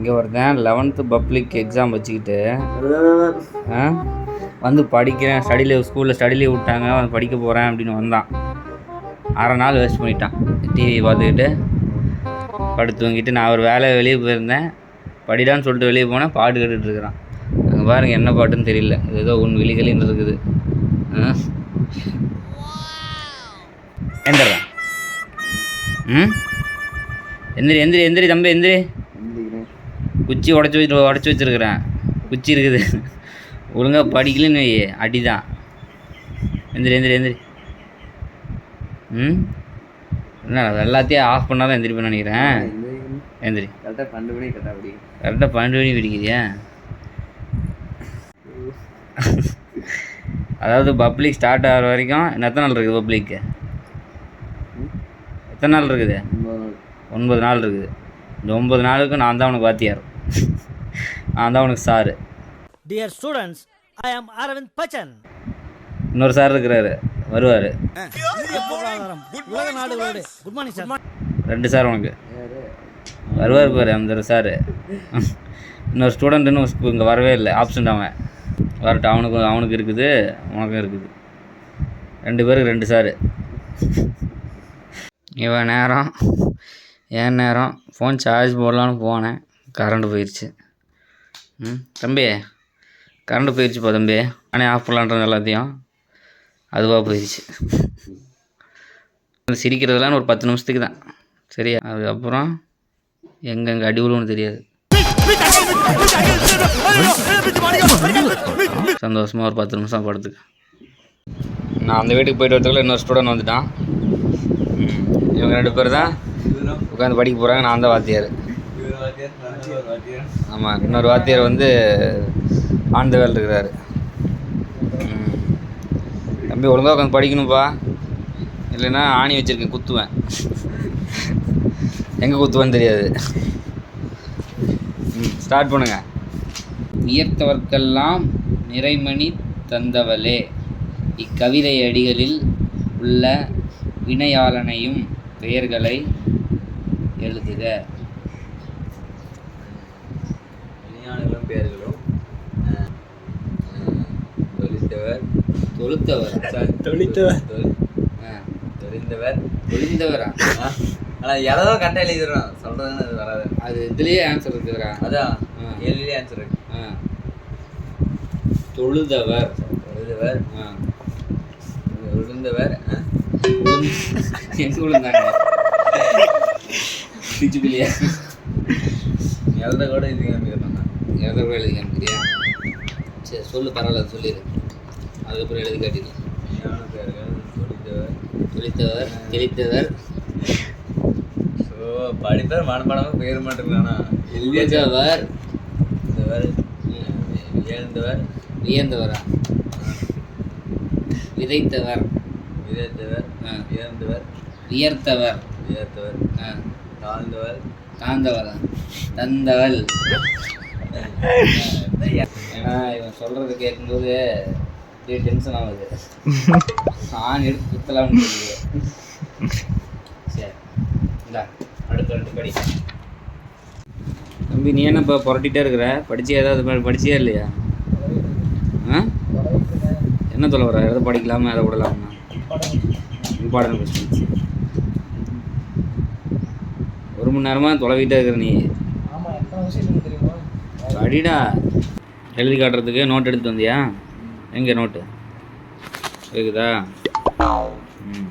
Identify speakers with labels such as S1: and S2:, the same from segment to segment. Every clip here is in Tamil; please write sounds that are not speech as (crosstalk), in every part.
S1: இங்கே ஒருத்தன் லெவன்த்து பப்ளிக் எக்ஸாம் வச்சுக்கிட்டு ஆ, வந்து படிக்கிறேன். ஸ்டடி லீவ் ஸ்கூலில் ஸ்டடி லீவ் விட்டாங்க வந்து படிக்க போகிறேன் அப்படின்னு வந்தான். அரை நாள் வேஸ்ட் பண்ணிட்டான். டிவி பார்த்துக்கிட்டு படுத்து தூங்கிட்டு நான் ஒரு வேலை வெளியே போயிருந்தேன். படிடான்னு சொல்லிட்டு வெளியே போனேன் பாட்டு கேட்டுட்ருக்குறான் அங்கே பாருங்க என்ன பாட்டுன்னு தெரியல. இது ஏதோ உன் விழிகளின்னு இருக்குது. ஆ? எந்திரா ம்? எந்திரி எந்திரி எந்திரி தம்பி எந்திரி. குச்சி உடச்சி வச்சு உடச்சி வச்சிருக்கிறேன். குச்சி இருக்குது. ஒழுங்காக படிக்கலன்னு அடி தான் எந்திரி எந்திரி எந்திரி. ம்? என்ன எல்லாத்தையும் ஆஃப் பண்ணால் தான் எந்திரிப்பேன்னு நினைக்கிறேன். எந்திரி.
S2: கரெக்டாக பன்னெண்டு மணி கரெக்டாக அப்படி
S1: கரெக்டாக பன்னெண்டு மணி பிடிக்குதியா அதாவது பப்ளிக் ஸ்டார்ட் ஆகிற வரைக்கும் எத்தனை நாள் இருக்குது பப்ளிக்கு எத்தனை நாள் இருக்குது? ஒன்பது நாள். இருக்குது. இந்த ஒன்பது நாளுக்கு நான் தான் உனக்கு வாத்தியார். (laughs) நான் தான் உனக்கு sir
S3: Dear students, I am Arvind Pachan.
S1: இன்னொரு சார் இருக்கிறாரு. வருவார்.
S3: உலக நாடுகளோடு. குட் மார்னிங் சார்
S1: ரெண்டு சார் உனக்கு. வருவார் பாரு அந்த சார் இன்னொரு ஸ்டூடெண்ட் இன்னும் இங்கே வரவே இல்லை. ஆப்சண்ட் அவன். வரட்டும் அவனுக்கு அவனுக்கு இருக்குது உனக்கும் இருக்குது. ரெண்டு பேருக்கு ரெண்டு சார் இவன் நேரம் என் நேரம்? ஃபோன் சார்ஜ் போடலான்னு போனேன். கரண்ட்டு போயிடுச்சு ம் தம்பி கரண்ட் போயிடுச்சுப்பா தம்பி. நானே ஆஃப் பண்ணலான்றது எல்லாத்தையும் அதுவாக போயிடுச்சு சிரிக்கிறதெல்லாம் ஒரு பத்து நிமிஷத்துக்கு தான். சரியா? அதுக்கப்புறம் எங்கெங்கே அடி விழுவுன்னு தெரியாது. சந்தோஷமாக ஒரு பத்து நிமிஷம் படுத்துக்க. நான் அந்த வீட்டுக்கு போயிட்டு வரதுக்குள்ள இன்னொரு ஸ்டூடெண்ட் வந்துட்டான். இவங்க ரெண்டு பேர் தான் உட்காந்து படிக்க போகிறாங்க நான் தான் வாத்தியார். ஆமாம் இன்னொரு வாத்தியார் வந்து ஆன் இருக்கிறார். வேல் இருக்கிறாரு தம்பி ஒழுங்காக உட்காந்து படிக்கணும்ப்பா இல்லைன்னா ஆணி வச்சுருக்கேன் குத்துவேன். எங்கே குத்துவேன்னு தெரியாது. ம் ஸ்டார்ட் பண்ணுங்க. வியர்த்தவர்க்கெல்லாம் நிறைமணி தந்தவளே. இக்கவிதை அடிகளில் உள்ள வினையாளனையும் பெயர்களை எழுதுக.
S2: தொழித்தவர்.
S1: தொழுத்தவர். (laughs)
S2: தொழித்தவர் தொழிந்தவர்
S1: தொழிந்தவரா?
S2: ஆனால் எதோ கரெக்டாக எழுதிடுறோம் சொல்கிறதுன்னு அது வராது.
S1: அது இதுலேயே ஆன்சர் இருக்குதுரா
S2: அதான். கேள்வியிலே ஆன்சர் இருக்கு.
S1: தொழுதவர்.
S2: தொழுதவர்.
S1: ஆ.
S2: விழுந்தவர்
S1: எங்க விழுந்தாங்க? பிச்சுப்பிள்ளையா
S2: எழுத கூட இது காமிக்கிறோம்
S1: எதை கூட எழுதி காமிக்கிறியா? சரி சொல்லு பரவாயில்ல சொல்லிடு. அதுக்கப்புறம் எழுதி காட்டிடு
S2: விஞ்ஞான பெயர்கள் தொழித்தவர்
S1: தொழித்தவர் தெளித்தவர்.
S2: ஸோ படிப்பவர் மனப்பாடமாக பெயர் மாட்டேங்கிறானா
S1: எழுதியவர்
S2: எழுந்தவர்
S1: வியந்தவரா. விதைத்தவர்.
S2: விதைத்தவர்
S1: ஆ.
S2: இறந்தவர்
S1: வியர்த்தவர்.
S2: வியர்த்தவர்.
S1: ஆ.
S2: தாழ்ந்தவர்.
S1: தாந்தவரா தந்தவள். (laughs) ஏன்னா இவன் சொல்கிறத கேட்கும்போது அப்படியே டென்ஷன் ஆகுது. ஆண் எடுத்து குத்தலாம்னு தெரியுது சரி இந்தா அடுத்து ரெண்டு படி. தம்பி நீ என்ன இப்போ புரட்டிகிட்டே இருக்கிற? படிச்சு ஏதாவது படிச்சியா இல்லையா? ஆ? என்ன சொல்ல வர? எதை படிக்கலாமா எதை விடலாமா? இம்பார்ட்டன்ட் கொஸ்டின்ஸ் ஒரு மணி நேரமாக தொலைவிட்டே இருக்கிற நீ. படிடா எழுதி காட்டுறதுக்கு நோட் எடுத்து வந்தியா? எங்கே நோட்டு? இருக்குதா ம்.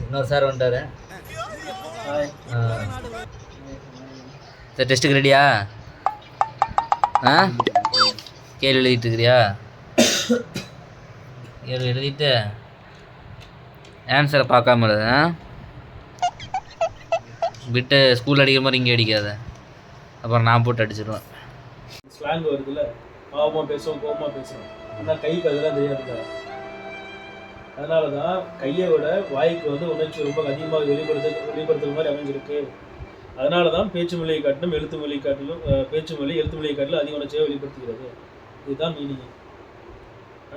S1: இன்னொரு சார் வந்துட்டாரு. சார் டெஸ்ட்டுக்கு ரெடியா ஆ? கேள்வி எழுதிட்டு இருக்கிறியா? கேள்வி எழுதிட்டு. ஆன்சரை பார்க்காம எழுது விட்டு ஸ்கூல் அடிக்கிற மாதிரி இங்கே அடிக்காத. அப்புறம் நான் போட்டு அடிச்சிடுவேன்
S4: ஸ்லாங் வருதுல்ல? பாவமாக பேசுவோம் கோபமாக பேசுவோம். ஆனால் கைக்கு அதெல்லாம் தெரியாதுல்ல அதனால தான் கையை விட வாய்க்கு வந்து உணர்ச்சி ரொம்ப அதிகமாக வெளிப்படுத்த வெளிப்படுத்துற மாதிரி அமைஞ்சிருக்கு. அதனால தான் பேச்சு மொழியை காட்டிலும் எழுத்து மொழியை காட்டிலும் பேச்சு மொழி எழுத்து மொழியை காட்டிலும் அதிக உணர்ச்சியாக வெளிப்படுத்துகிறது. இதுதான் மீனிங்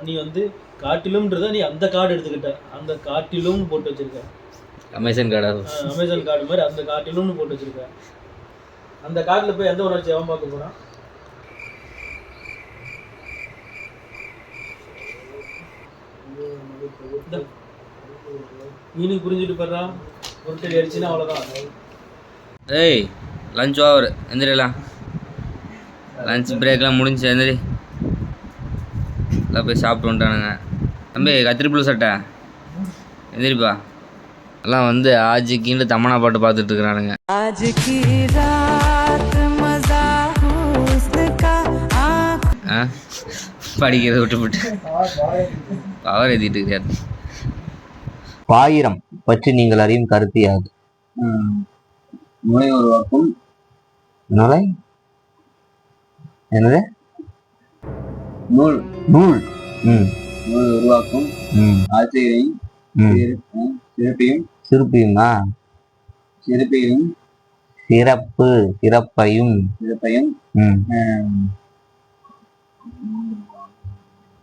S4: நீ வந்து காட்டிலும்ன்றத நீ அந்த கார்டு எடுத்துக்கிட்ட. அந்த காட்டிலும் போட்டு வச்சிருக்க.
S1: அமேசான் கார்டா
S4: அமேசான் கார்டு மாதிரி அந்த காட்டிலும்னு போட்டு வச்சிருக்க. அந்த காட்டுல போய் எந்த உணர்ச்சி அவன் பார்க்க போறான் மீனுக்கு புரிஞ்சுட்டு போடுறா ஒருத்தடி அடிச்சுன்னா அவ்வளோதான்
S1: ஏய் லஞ்ச் ஓவர் எந்திரிலாம் லஞ்ச் பிரேக்லாம் முடிஞ்சு எந்திரி. எல்லாம் போய் சாப்பிட்டு வந்துட்டானுங்க. தம்பி கத்திரிப்புழு சட்டை. எந்திரிப்பா. எல்லாம் வந்து ஆஜி கீழே தமனா பாட்டு பார்த்துட்டு இருக்கிறானுங்க. ஆ? படிக்கிறத விட்டுவிட்டு பவர் ஏற்றிட்டு இருக்கிறார்
S5: பாயிரம் பற்றி நீங்கள் அறியும் கருத்து யாது?
S2: நோய் உருவாக்கும்.
S5: நுழை என்னது?
S2: நூல்.
S5: நூல். ம்.
S2: நூல் உருவாக்கும்.
S5: ம்.
S2: ஆசிரியரையும் சிறப்பையும் சிறப்பையும்
S5: சிறப்பியுமா?
S2: சிறப்பையும்
S5: சிறப்பு சிறப்பையும்.
S2: சிறப்பையும்
S5: ம்.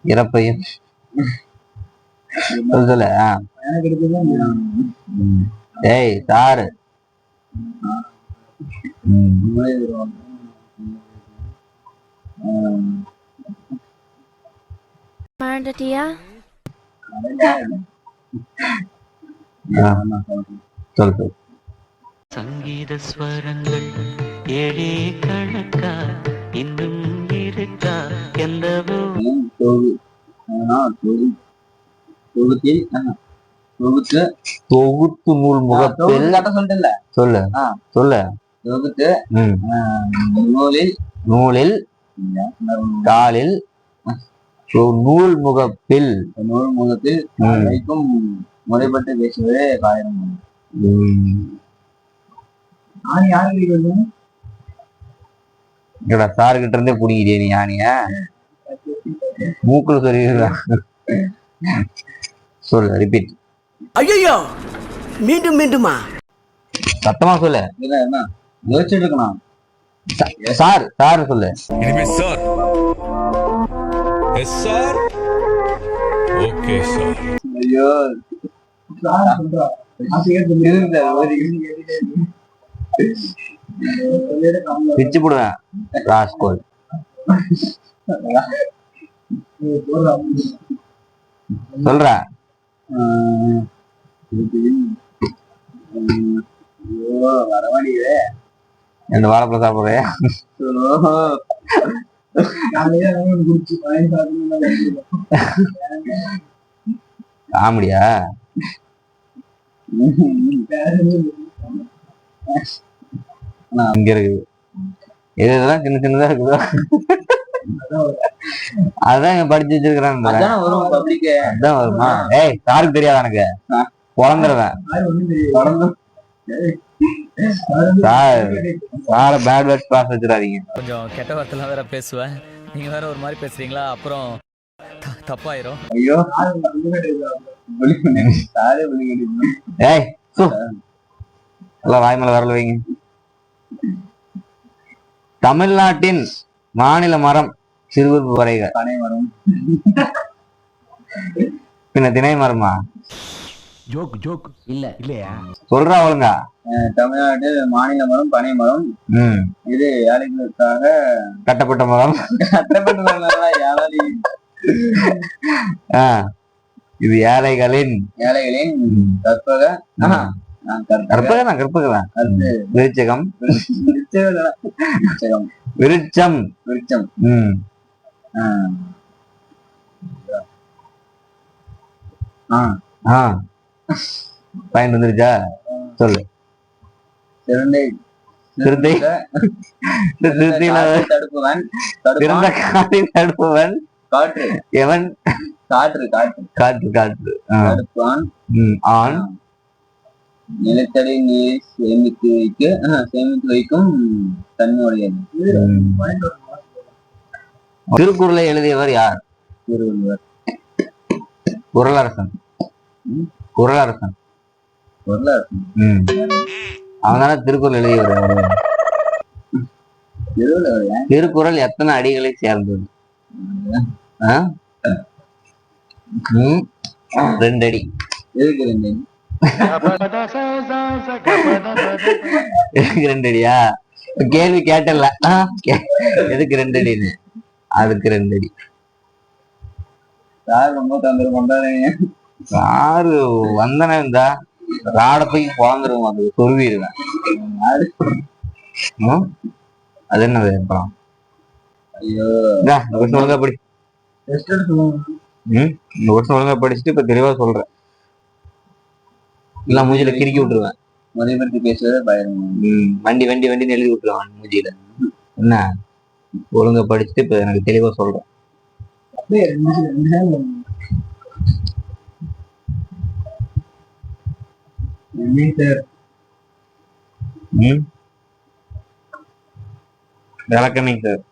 S5: இறப்பையும். சொல்லு. ஏய் சொல்லு
S6: சங்கீத ஸ்வரங்கள் ஏழே கணக்கா இன்னும்
S2: தொகுத்து
S5: நூல்
S2: சொல்லிட்டல
S5: சொல்லு. சொல்லு.
S2: தொகுத்து நூலில்
S5: நூலில் காலில் சு- நூல் முகப்பில்
S2: நூல் முகத்தில். வைக்கும் முறைப்பட்டு பேசுவதே காயம். நான் யாருக்கு
S5: என்னடா சாரு கிட்ட இருந்தே பிடிக்கிறிய நீ யானைய? மூக்குல சொல்லி சொல்லு ரிப்பீட்
S3: ஐயோ மீண்டும் மீண்டுமா?
S5: சத்தமா சொல்லு.
S2: இல்ல என்ன? யோசிச்சுட்டு இருக்கணும்.
S5: சார் சார் சொல்லு.
S7: இனிமே sir yes sir okay sir
S2: ஐயோ ஒரு
S5: பிச்சு போடுவேன் ராஸ்கோல் சொல்ற
S2: ஆஹ், இது,
S5: ரெண்டு வாழைப்பழம் சாப்பிடுறியா காமெடியா? இங்க இருக்கு. எது இதெல்லாம் சின்ன சின்னதா இருக்குதோ? அதான் படிச்சு வச்சிருக்கிறான்
S2: அதான் வரும்
S5: ஏய் சாருக்கு தெரியாது எனக்கு? குழந்துருவேன் சார் சார பேட் வேர்ட்ஸ் கிளாஸ் வச்சிடாதீங்க.
S3: கொஞ்சம் கெட்ட வார்த்தைலாம் வேற பேசுவேன் நீங்க வேற ஒரு மாதிரி பேசுறீங்களா? அப்புறம் தப்பாயிரும்.
S2: ஐயோ
S5: ஏய். எல்லாம் வாய் மேல வரல வைங்க. தமிழ்நாட்டின் மாநில மரம் சிறுகுறுப்பு வரைக
S2: பனை மரம்.
S5: பின்ன திணை மரமா?
S3: Joke joke. இல்ல. இல்லையா?
S5: சொல்றா ஒழுங்கா.
S2: அஹ் தமிழ்நாட்டில் மாநில மரம் பனை மரம். இது ஏழைகளுக்காக
S5: கட்டப்பட்ட மரம்.
S2: கட்டப்பட்ட மரம் ஏழை
S5: ஆ இது ஏழைகளின்
S2: ஏழைகளின்
S5: ம். கற்பகதான் கற்பகதான் விருச்சகம். விருட்சம்
S2: விருச்சம்.
S5: ம். ஆ. பாயிண்ட் வந்துருச்சா? சொல்லு.
S2: சிறந்தை.
S5: சிறுத்தை
S2: காற்றை தடுப்பவன்.
S5: பிறந்த
S2: தடுப்பான்
S5: காலை தடுப்பவன்.
S2: காற்று.
S5: எவன்?
S2: காற்று காற்று.
S5: காற்று காற்று.
S2: தடுப்பான்.
S5: ஆண்.
S2: நிலத்தடி நீர் சேமித்து வைக்க சேமித்து வைக்கும் தன்மையுடையது.
S5: திருக்குறளை எழுதியவர் யார்?
S2: திருவள்ளுவர்.
S5: குரலரசன் குரலரசன்
S2: வரலாறு
S5: ம். அவன் தானே திருக்குறள் எழுதியவர் திருக்குறள் எத்தனை அடிகளை சேர்ந்தது? ஆ? ம், ரெண்டு அடி.
S2: எதுக்கு ரெண்டு
S5: எதுக்கு ரெண்டு அடியா கேள்வி கேட்டல. எதுக்கு ரெண்டு அடின்னு அதுக்கு ரெண்டு அடி
S2: சார் ரொம்ப தொந்தரவு பண்றாருங்க
S5: சாரு வந்தனே இருந்தா ராட போய் குழந்துருவோம் அது சொருவிடுவேன்? அது என்னது அப்புறம்
S2: ஐயோ.
S5: ஒழுங்கா படி ம் ஒழுங்கா படிச்சுட்டு இப்ப தெளிவா சொல்றேன். இல்ல மூஞ்சில கிறுக்கி விட்டுருவேன்.
S2: முறைப்படுத்தி பேசுறதே பயம்.
S5: வண்டி வண்டி வண்டி எழுதி விட்டுருவான் மூஞ்சில. என்ன? ஒழுங்கா படிச்சுட்டு இப்ப எனக்கு தெளிவா சொல்றேன். ம்? விளக்கணைங்க சார்.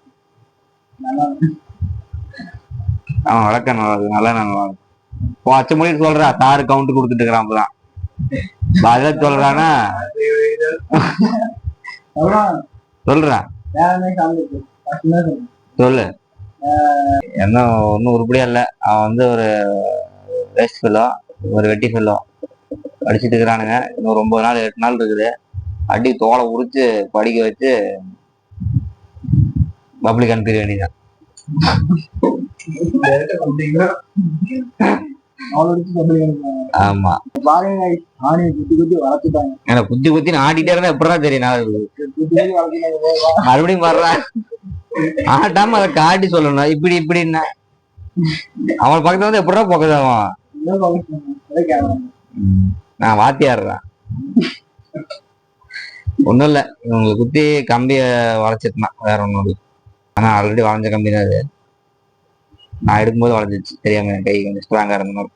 S5: அவன் விளக்க நல்லா நல்லா நல்லா இருக்கு இப்போ அச்ச மொழி சொல்றா தாரு கவுண்ட் கொடுத்துட்டு இருக்கிறான் அப்பதான் பதில சொல்றானா? சொல்றான் சொல்லு. என்ன ஒன்றும் உருப்படியா இல்லை. அவன் வந்து ஒரு வேஸ்ட் ஃபெல்லோ ஒரு வெட்டி ஃபெல்லோ படிச்சுட்டு இருக்கிறானுங்க. இன்னும் ஒரு ஒன்பது நாள் எட்டு நாள் இருக்குது. அடி தோலை உரிச்சு படிக்க வச்சு பப்ளிக் அனுப்பிட வேண்டியதான் ஆமா. குத்தி குத்தி ஆடிட்டே இருந்தா எப்படிதான் தெரியும் நான் மறுபடியும் வர்றேன் ஆட்டாம அதை காட்டி சொல்லணும். இப்படி இப்படின்னா. அவன் பக்கத்துல வந்து எப்படிடா பக்கத்து அவன்? ம், நான் வாத்தியாடுறான் ஒண்ணும் இல்ல. இவங்களை குத்தி கம்பிய வளைச்சிருந்தான் வேற ஒண்ணும் இல்லை. ஆனா ஆல்ரெடி வளைஞ்ச கம்பி தான் அது. நான் எடுக்கும்போது வளைஞ்சிச்சு தெரியாம கை கொஞ்சம் ஸ்ட்ராங்கா இருந்த மாதிரி.